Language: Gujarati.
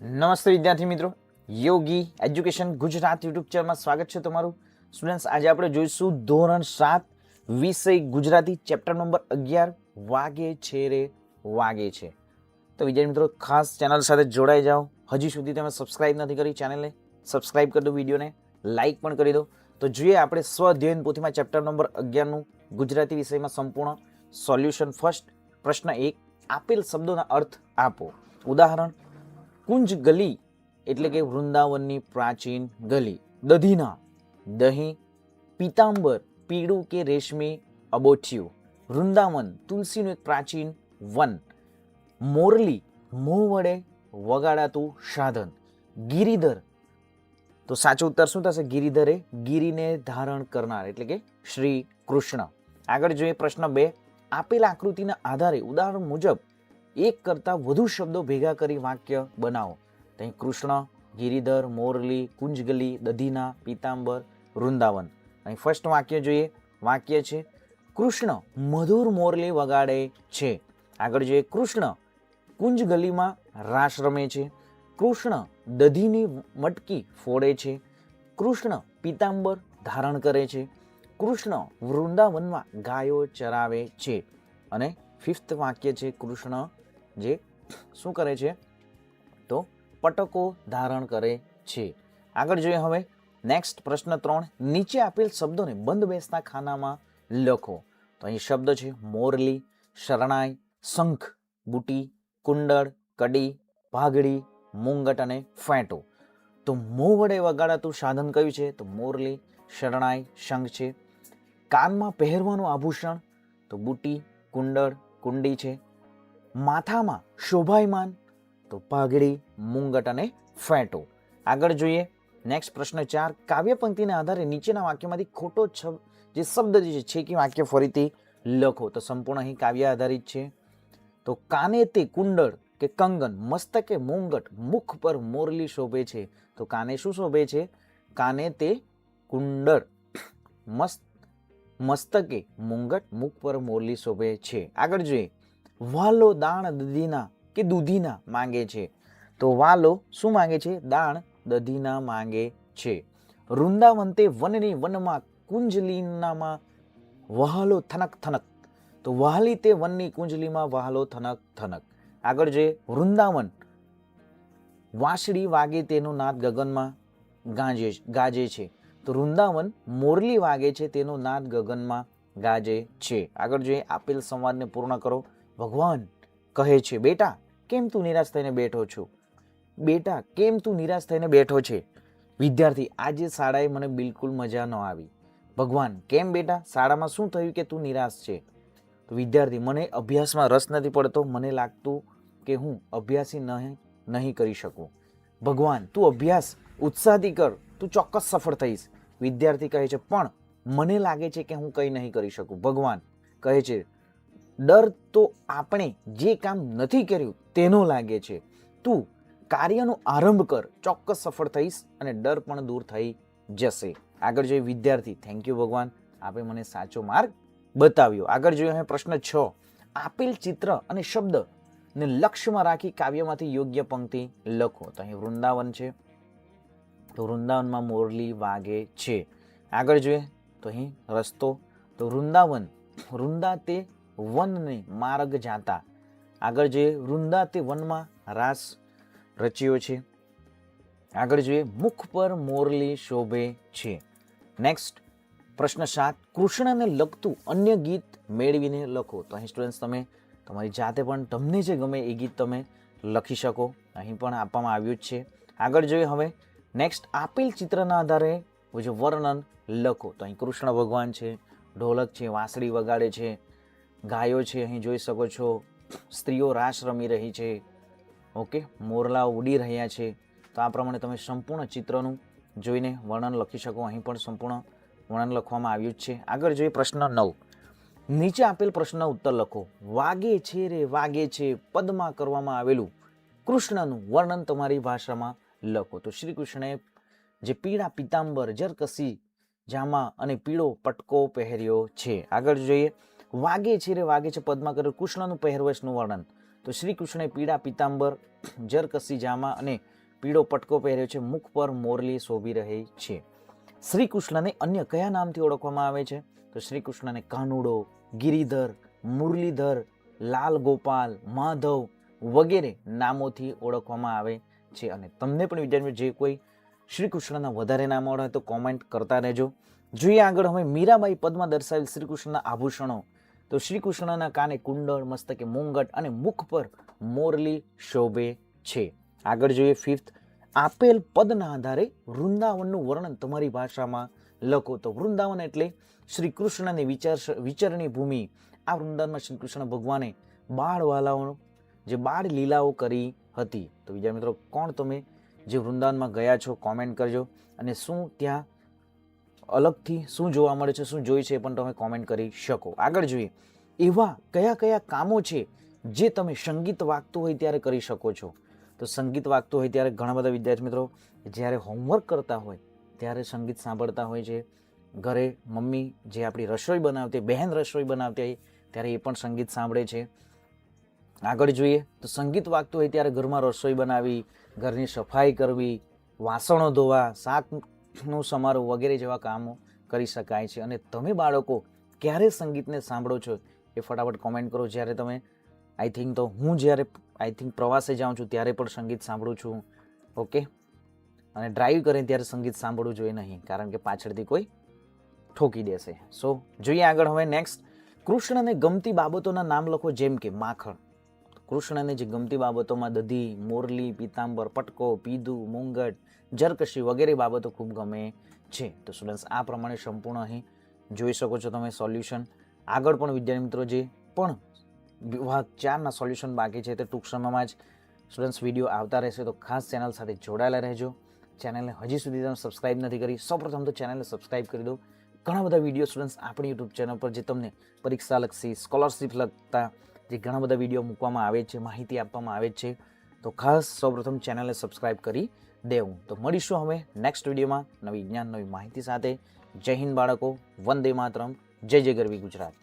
નમસ્તે વિદ્યાર્થી મિત્રો. યોગી એજ્યુકેશન ગુજરાત યુટ્યુબ ચેનલમાં સ્વાગત છે તમારું. સ્ટુડન્ટ્સ, આજે આપણે જોઈશું ધોરણ સાત, વિષય ગુજરાતી, ચેપ્ટર નંબર અગિયાર, વાગે છે રે, વાગે છે. તો વિદ્યાર્થી મિત્રો, ખાસ ચેનલ સાથે જોડાઈ જાઓ. હજી સુધી તમે સબસ્ક્રાઇબ નથી કરી ચેનલને સબસ્ક્રાઇબ કરી દો વિડીયોને લાઇક પણ કરી દો. તો જોઈએ આપણે સ્વઅધ્યયન પોથીમાં ચેપ્ટર નંબર અગિયારનું ગુજરાતી વિષયમાં સંપૂર્ણ સોલ્યુશન ફર્સ્ટ પ્રશ્ન એક, આપેલ શબ્દોના અર્થ આપો. ઉદાહરણ કુંજ ગલી એટલે કે વૃંદાવનની પ્રાચીન ગલી. દધીના, દહીં, પીતાંબર, પીળું કે રેશમી અબોઠિયું. વૃંદાવન, તુલસીનું એક પ્રાચીન વન. મોરલી, મોં વડે વગાડાતું સાધન. ગિરિધર, તો સાચો ઉત્તર શું થશે? ગિરિધરે ગિરિને ધારણ કરનાર એટલે કે શ્રી કૃષ્ણ. આગળ જોઈએ પ્રશ્ન બે. આપેલ આકૃતિના આધારે ઉદાહરણ મુજબ એક કરતાં વધુ શબ્દો ભેગા કરી વાક્ય બનાવો. ત્યાં કૃષ્ણ, ગિરિધર, મોરલી, કુંજગલી, દધીના, પીતાંબર, વૃંદાવન. અહીં ફર્સ્ટ વાક્ય જોઈએ. વાક્ય છે, કૃષ્ણ મધુર મોરલી વગાડે છે. આગળ જોઈએ, કૃષ્ણ કુંજગલીમાં રાસ રમે છે. કૃષ્ણ દધીની મટકી ફોડે છે. કૃષ્ણ પીતાંબર ધારણ કરે છે. કૃષ્ણ વૃંદાવનમાં ગાયો ચરાવે છે. અને ફિફ્થ વાક્ય છે, કૃષ્ણ જે શું કરે છે? તો પટકો ધારણ કરે છે. આગળ જોઈએ હવે. નેક્સ્ટ પ્રશ્ન ત્રણ. નીચે આપેલ શબ્દોને બંધ બેસતા ખાનામાં લખો. તો અહીં શબ્દ છે મોરલી, શરણાઈ, શંખ, બુટી, કુંડળ, કડી, ભાગડી, મુંગટ અને ફેંટો. તો મોં વડે વગાડાતું સાધન કયું છે? તો મોરલી, શરણાઈ, શંખ છે. કાનમાં પહેરવાનું આભૂષણ. તો બુટી, કુંડળ, કુંડી છે. માથામાં શોભાયમાન. તો પાઘડી, મુંગટ અને ફેંટો. આગળ જોઈએ. નેક્સ્ટ પ્રશ્ન ચાર. કાવ્ય પંક્તિના આધારે નીચેના વાક્યમાંથી ખોટો જે શબ્દ જે છે કે વાક્ય ફરીથી લખો. તો સંપૂર્ણ અહીં કાવ્ય આધારિત છે. તો કાને તે કુંડળ કે કંગન, મસ્તકે મુંગટ, મુખ પર મોરલી શોભે છે. તો કાને શું શોભે છે? કાને તે કુંડળ, મસ્ત, મસ્તકે મુંગટ, મુખ પર મોરલી શોભે છે. આગળ જોઈએ. વાલો દાણ દધીના કે દૂધીના માંગે છે? તો વાલો શું માંગે છે? દાણ દધીના માંગે છે. વૃંદાવન તે વનની વનમાં કુંજલીનામાં વહાલો થનક થનક. તો વહાલી તે વનની કુંજલીમાં વહાલો થનક થનક. આગળ જોઈએ વૃંદાવન વાંસળી વાગે તેનો નાદ ગગનમાં ગાજે ગાજે છે. તો વૃંદાવન મોરલી વાગે છે તેનો નાદ ગગનમાં ગાજે છે. આગળ જોઈએ આપેલ સંવાદને પૂર્ણ કરો. ભગવાન કહે છે, બેટા, કેમ તું નિરાશ થઈને બેઠો છો? બેટા, કેમ તું નિરાશ થઈને બેઠો છે? વિદ્યાર્થી, આજે શાળાએ મને બિલકુલ મજા ન આવી. ભગવાન, કેમ બેટા? શાળામાં શું થયું કે તું નિરાશ છે? તો વિદ્યાર્થી, મને અભ્યાસમાં રસ નથી પડતો. મને લાગતું કે હું અભ્યાસી નહીં નહીં કરી શકું. ભગવાન, તું અભ્યાસ ઉત્સાહથી કર. તું ચોક્કસ સફળ થઈશ. વિદ્યાર્થી કહે છે, પણ મને લાગે છે કે હું કંઈ નહીં કરી શકું. ભગવાન કહે છે ડર તો આપણે જે કામ નથી કર્યું તેનો લાગે છે. તું કાર્યનો આરંભ કર, ચોક્કસ સફળ થઈશ અને ડર પણ દૂર થઈ જશે. આગળ જોઈએ વિદ્યાર્થી થેન્ક યુ ભગવાન, આપે મને સાચો માર્ગ બતાવ્યો. આગળ જોઈએ હવે પ્રશ્ન છ. આપેલ ચિત્ર અને શબ્દ ને લક્ષ્યમાં રાખી કાવ્યમાંથી યોગ્ય પંક્તિ લખો. તો અહીં વૃંદાવન છે. તો વૃંદાવનમાં મોરલી વાગે છે. આગળ જોઈએ. તો અહીં રસ્તો. તો વૃંદાવન, વૃંદા તે વનને માર્ગ જાતા. આગળ જોઈએ વૃંદા તે વનમાં રાસ રચ્યો છે. આગળ જોઈએ મુખ પર મોરલી શોભે છે. નેક્સ્ટ પ્રશ્ન સાત, કૃષ્ણને લગતું અન્ય ગીત મેળવીને લખો. તો અહીં સ્ટુડન્ટ્સ તમે, તમારી જાતે પણ તમને જે ગમે એ ગીત તમે લખી શકો. અહીં પણ આપવામાં આવ્યું જ છે. આગળ જોઈએ હવે નેક્સ્ટ આપેલ ચિત્રના આધારે જે વર્ણન લખો. તો અહીં કૃષ્ણ ભગવાન છે, ઢોલક છે, વાંસળી વગાડે છે ગાયો છે, અહીં જોઈ શકો છો. સ્ત્રીઓ રાસ રમી રહી છે. ઓકે, મોરલા ઉડી રહ્યા છે. તો આ પ્રમાણે તમે સંપૂર્ણ ચિત્રનું જોઈને વર્ણન લખી શકો. અહીં પણ સંપૂર્ણ વર્ણન લખવામાં આવ્યું જ છે. આગળ જોઈએ પ્રશ્ન નવ. નીચે આપેલ પ્રશ્નનો ઉત્તર લખો. વાગે છે રે, વાગે છે પદમાં કરવામાં આવેલું કૃષ્ણનું વર્ણન તમારી ભાષામાં લખો. તો શ્રી કૃષ્ણે જે પીળા પિતાંબર, જરકસી જામા અને પીળો પટકો પહેર્યો છે. આગળ જોઈએ વાગે છે રે, વાગે છે. પદ્માકર કૃષ્ણનું પહેરવેશનું વર્ણન. તો શ્રી કૃષ્ણે પીળા પિતાંબર જરકસી જામા અને પીળો પટકો પહેર્યો છે. મુખ પર મોરલી શોભી રહી છે. શ્રી કૃષ્ણને અન્ય કયા નામથી ઓળખવામાં આવે છે? તો શ્રી કૃષ્ણને કાનુડો, ગિરિધર, મુરલીધર, લાલ ગોપાલ, માધવ વગેરે નામોથી ઓળખવામાં આવે છે. અને તમને પણ વિદ્યાર્થીઓ, જે કોઈ શ્રી કૃષ્ણના વધારે નામ આવડે તો કોમેન્ટ કરતા રહેજો. જોઈએ આગળ હવે મીરાબાઈ પદમાં દર્શાવેલ શ્રી કૃષ્ણના આભૂષણો. તો શ્રી કૃષ્ણના કાને કુંડળ, મસ્તકે મુંગટ અને મુખ પર મોરલી શોભે છે. આગળ જોઈએ ફિફ્થ આપેલ પદના આધારે વૃંદાવનનું વર્ણન તમારી ભાષામાં લખો. તો વૃંદાવન એટલે શ્રી કૃષ્ણની વિચાર વિચરણી ભૂમિ. આ વૃંદાવનમાં શ્રી કૃષ્ણ ભગવાને બાળવાલાઓ, જે બાળ લીલાઓ કરી હતી. તો બીજા મિત્રો, કોણ તમે જે વૃંદાવનમાં ગયા છો કોમેન્ટ કરજો. અને શું ત્યાં અલગથી શું જોવા મળે છે, શું જોઈ છે એ પણ તમે કોમેન્ટ કરી શકો. આગળ જોઈએ. એવા કયા કયા કામો છે જે તમે સંગીત વાગતું હોય ત્યારે કરી શકો છો? તો સંગીત વાગતું હોય ત્યારે ઘણા બધા વિદ્યાર્થી મિત્રો જ્યારે હોમવર્ક કરતા હોય, ત્યારે સંગીત સાંભળતા હોય છે. ઘરે મમ્મી જે આપણી રસોઈ બનાવતી બહેન રસોઈ બનાવતી હોય, ત્યારે એ પણ સંગીત સાંભળે છે. આગળ જોઈએ. તો સંગીત વાગતું હોય ત્યારે ઘરમાં રસોઈ બનાવી, ઘરની સફાઈ કરવી, વાસણો ધોવા શાકનું સમારોહ વગેરે જેવા કામો કરી શકાય છે. અને તમે બાળકો ક્યારે સંગીતને સાંભળો છો એ ફટાફટ કોમેન્ટ કરો. જ્યારે તમે આઈ થિંક તો હું જ્યારે આઈ થિંક પ્રવાસે જાઉં છું ત્યારે પણ સંગીત સાંભળું છું. ઓકે અને ડ્રાઈવ કરે ત્યારે સંગીત સાંભળવું જોઈએ નહીં, કારણ કે પાછળથી કોઈ ઠોકી દેશે. સો જોઈએ આગળ હવે નેક્સ્ટ કૃષ્ણને ગમતી બાબતોના નામ લખો, જેમ કે માખણ. કૃષ્ણને જે ગમતી બાબતોમાં દધી, મોરલી, પીતાંબર, પટકો, પીધું, મુંગટ, જરકશી વગેરે બાબતો ખૂબ ગમે છે. તો સ્ટુડન્ટ્સ આ પ્રમાણે સંપૂર્ણ અહીં જોઈ શકો છો તમે સોલ્યુશન આગળ પણ વિદ્યાર્થી મિત્રો જે પણ વિભાગ ચારના સોલ્યુશન બાકી છે તે ટૂંક સમયમાં જ સ્ટુડન્ટ્સ વીડિયો આવતા રહેશે. તો ખાસ ચેનલ સાથે જોડાયેલા રહેજો. ચેનલને હજી સુધી તમે સબસ્ક્રાઇબ નથી કરી, સૌપ્રથમ તો ચેનલને સબસ્ક્રાઇબ કરી દો. ઘણા બધા વીડિયો સ્ટુડન્ટ્સ આપણી યુટ્યુબ ચેનલ પર જે તમને પરીક્ષા લક્ષી સ્કોલરશિપ લગતા જે ઘણા બધા વીડિયો મૂકવામાં આવે છે, માહિતી આપવામાં આવે છે, તો ખાસ સૌપ્રથમ ચેનલને સબસ્ક્રાઇબ કરી દેવું. તો મળીશું હવે નેક્સ્ટ વિડીયોમાં નવી જ્ઞાન, નવી માહિતી સાથે. જય હિન્દ બાળકો, વંદે માતરમ, જય જય ગરવી ગુજરાત.